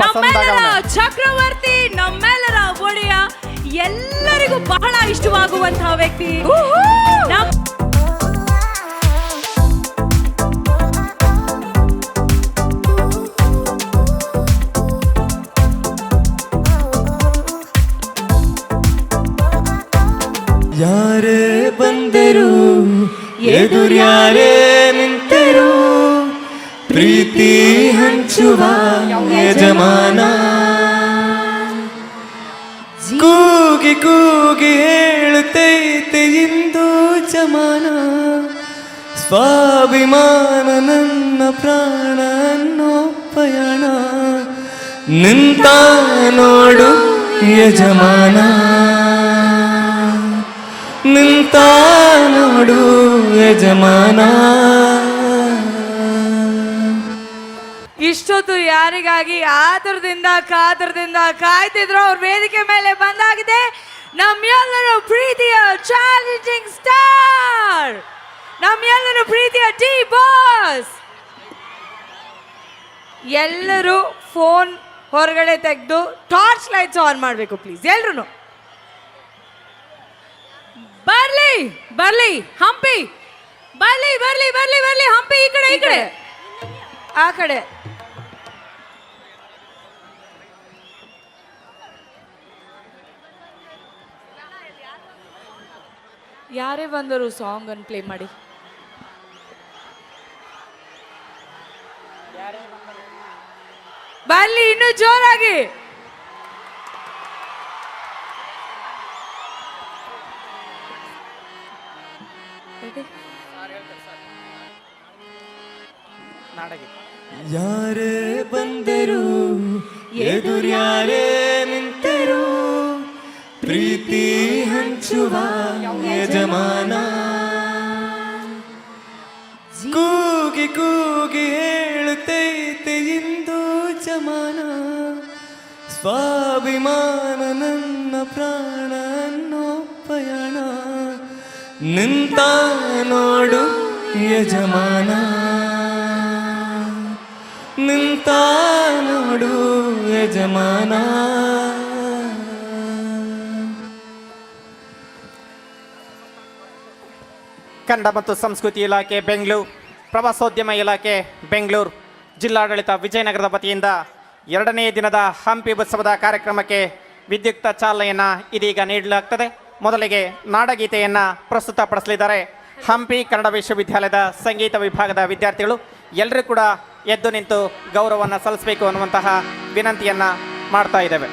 ನಮ್ಮೆಲ್ಲರ ಚಕ್ರವರ್ತಿ ನಮ್ಮೆಲ್ಲರ ಒಡೆಯ ಎಲ್ಲರಿಗೂ ಬಹಳ ಇಷ್ಟವಾಗುವಂತಹ ವ್ಯಕ್ತಿ. ಯಾರೇ ಬಂದರು ಎದುರ್ಯಾರೇ ನಿಂತರು ಪ್ರೀತಿ ಹಂಚುವ ಯಜಮಾನ. ಕೂಗಿ ಕೂಗಿ ಹೇಳುತ್ತೈತೆ ಇಂದು ಜಮಾನ. ಸ್ವಾಭಿಮಾನ ನನ್ನ ಪ್ರಾಣ ಅನ್ನೋ ಪಯಣ. ನಿಂತ ನೋಡು ಯಜಮಾನ. ನಿಂತ ನೋಡು ಯಜಮಾನ. ಇಷ್ಟೊತ್ತು ಯಾರಿಗಾಗಿ ಆತರದಿಂದ ಕಾತರದಿಂದ ಕಾಯ್ತಿದ್ರು ಅವ್ರ ವೇದಿಕೆ ಮೇಲೆ ಬಂದಾಗಿದೆ. ನಮ್ಮೆಲ್ಲರ ಪ್ರೀತಿಯ ಚಾಲೆಂಜಿಂಗ್ ಸ್ಟಾರ್ ನಮ್ಮೆಲ್ಲರ ಪ್ರೀತಿಯ ಟಿ ಬಾಸ್ ಎಲ್ಲರೂ ಫೋನ್ ಹೊರಗಡೆ ತೆಗೆದು ಟಾರ್ಚ್ ಲೈಟ್ಸ್ ಆನ್ ಮಾಡಬೇಕು ಪ್ಲೀಸ್ ಎಲ್ರು ಬರ್ಲಿ ಬರ್ಲಿ ಹಂಪಿ. ಬರ್ಲಿ ಬರ್ಲಿ ಬರ್ಲಿ ಬರ್ಲಿ ಹಂಪಿ ಈ ಕಡೆ ಈ ಕಡೆ. ಆ ಕಡೆ. ಯಾರೇ ಬಂದರು ಸಾಂಗ್ ಅನ್ನು ಪ್ಲೇ ಮಾಡಿ. ಬನ್ನಿ ಇನ್ನೂ ಜೋರಾಗಿ. ಯಾರೇ ಬಂದರು ಎದುರ್ಯಾರೇ ನಿಂತರು ಪ್ರೀತಿ ಹಂಚುವ ಯಜಮಾನ. ಕೂಗಿ ಕೂಗಿ ಹೇಳುತ್ತೈತೆ ಇಂದು ಜಮಾನ. ಸ್ವಾಭಿಮಾನ ನನ್ನ ಪ್ರಾಣ ಪಯಣ. ನಿಂತ ನೋಡು ಯಜಮಾನ. ನಿಂತ ನೋಡು ಯಜಮಾನ. ಕನ್ನಡ ಮತ್ತು ಸಂಸ್ಕೃತಿ ಇಲಾಖೆ ಬೆಂಗಳೂರು, ಪ್ರವಾಸೋದ್ಯಮ ಇಲಾಖೆ ಬೆಂಗಳೂರು, ಜಿಲ್ಲಾಡಳಿತ ವಿಜಯನಗರದ ವತಿಯಿಂದ ಎರಡನೇ ದಿನದ ಹಂಪಿ ಉತ್ಸವದ ಕಾರ್ಯಕ್ರಮಕ್ಕೆ ವಿದ್ಯುಕ್ತ ಚಾಲನೆಯನ್ನು ಇದೀಗ ನೀಡಲಾಗ್ತದೆ. ಮೊದಲಿಗೆ ನಾಡಗೀತೆಯನ್ನು ಪ್ರಸ್ತುತಪಡಿಸಲಿದ್ದಾರೆ ಹಂಪಿ ಕನ್ನಡ ವಿಶ್ವವಿದ್ಯಾಲಯದ ಸಂಗೀತ ವಿಭಾಗದ ವಿದ್ಯಾರ್ಥಿಗಳು. ಎಲ್ಲರೂ ಕೂಡ ಎದ್ದು ನಿಂತು ಗೌರವವನ್ನು ಸಲ್ಲಿಸಬೇಕು ಅನ್ನುವಂತಹ ವಿನಂತಿಯನ್ನು ಮಾಡ್ತಾ ಇದ್ದೇವೆ.